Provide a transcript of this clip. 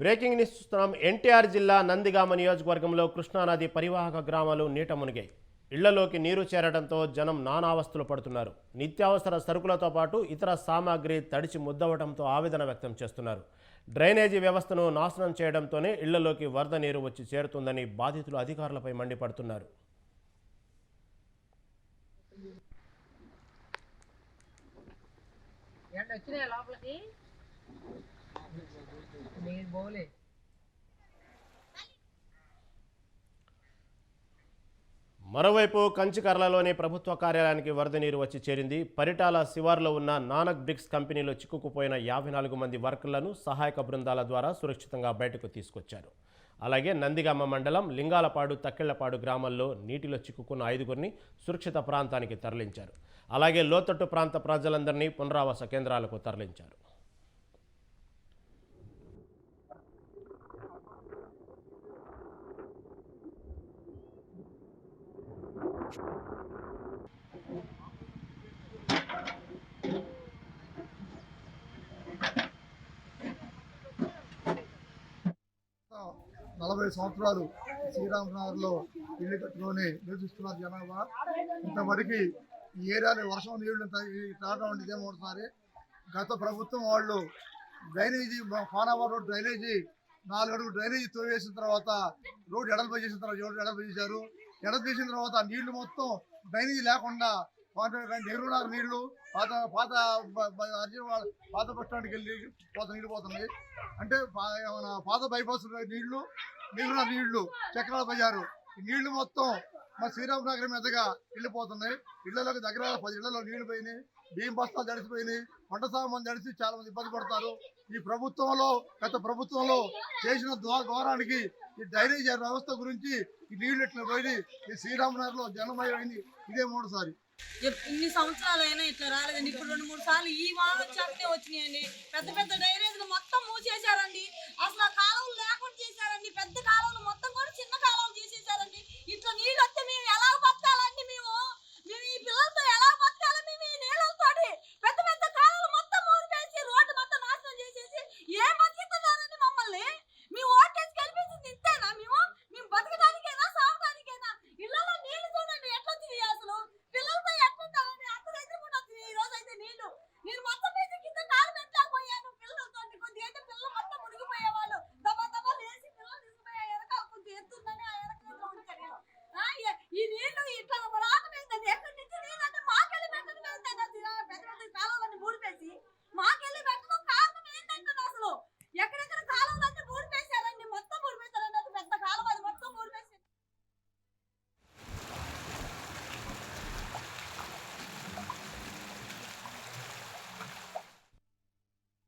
Breaking news చూస్తున్నాం. ఎన్టీఆర్ జిల్లా నందిగామ నియోజకవర్గంలో కృష్ణానది పరివాహక గ్రామాలు నీట మునిగాయి. ఇళ్ళలోకి నీరు చేరడంతో జనం నానావస్థలు పడుతున్నారు. నిత్యావసర సరుకులతో పాటు ఇతర సామాగ్రి తడిచి ముద్దవడంతో ఆవేదన వ్యక్తం చేస్తున్నారు. డ్రైనేజీ వ్యవస్థను నాశనం చేయడంతోనే ఇళ్ళలోకి వరద నీరు వచ్చి చేరుతుందని బాధితులు అధికారులపై మండిపడుతున్నారు. ఎండ వచ్చినాయి లోపలికి? నేను పోలే మరోవైపు కంచికర్లలోని ప్రభుత్వ కార్యాలయానికి వరద నీరు వచ్చి చేరింది. పరిటాల శివార్లో ఉన్న నానక్ బ్రిక్స్ కంపెనీలో చిక్కుకుపోయిన యాభై నాలుగు మంది వర్కర్లను సహాయక బృందాల ద్వారా సురక్షితంగా బయటకు తీసుకొచ్చారు. అలాగే నందిగామ మండలం లింగాలపాడు తక్కెళ్ళపాడు గ్రామాల్లో నీటిలో చిక్కుకున్న ఐదుగురిని సురక్షిత ప్రాంతానికి తరలించారు. అలాగే లోతట్టు ప్రాంత ప్రజలందరినీ పునరావాస కేంద్రాలకు తరలించారు. నలభై సంవత్సరాలు శ్రీరామనగర్లో ఇల్లు కట్టుకొని నివసిస్తున్నారు జనాభా. ఇంతవరకు ఈ ఏరియాలో వర్షం నీళ్ళు తాగడం అంటే ఇదే గత ప్రభుత్వం వాళ్ళు డ్రైనేజీ ఫానావర్ రోడ్ డ్రైనేజీ నాలుగు అడుగు డ్రైనేజీ తోవేసిన తర్వాత రోడ్డు ఎడల్పై చేసిన తర్వాత రోడ్డు ఎడల్పై చేశారు? ఎడ తీసిన తర్వాత నీళ్ళు మొత్తం డ్రైనేజీ లేకుండా పాత నెహ్రూనగర్ నీళ్ళు పాత పాత అర్జున్ పాత బస్ స్టాండ్కి వెళ్ళి పోత నీళ్ళు పోతున్నాయి. అంటే మన పాత బైపాస్ నీళ్ళు నీళ్ళు నీళ్ళు చక్రాల బజారు ఈ నీళ్ళు మొత్తం మా శ్రీరామ్ నగరం మీదగా వెళ్ళిపోతున్నాయి ఇళ్ళలోకి దగ్గర పది ఇళ్ళలో నీళ్ళు పోయినాయి. బియ్యం బస్తాలు జడిసిపోయినాయి వంట సామాన్ జడిసి చాలా మంది ఇబ్బంది పడతారు. ఈ ప్రభుత్వంలో గత ప్రభుత్వంలో చేసిన ఘోరానికి ఈ డ్రైనేజ్ వ్యవస్థ గురించి ఈ నీళ్ళు ఇట్లా పోయి ఈ శ్రీరామనగర్లో జనమయమైంది ఇదే మూడోసారి. ఇన్ని సంవత్సరాలు అయినా ఇట్లా రాలేదండి. ఇప్పుడు రెండు మూడు సార్లు ఈ వాన వచ్చాకే వచ్చినాయండి. పెద్ద పెద్ద డైరీ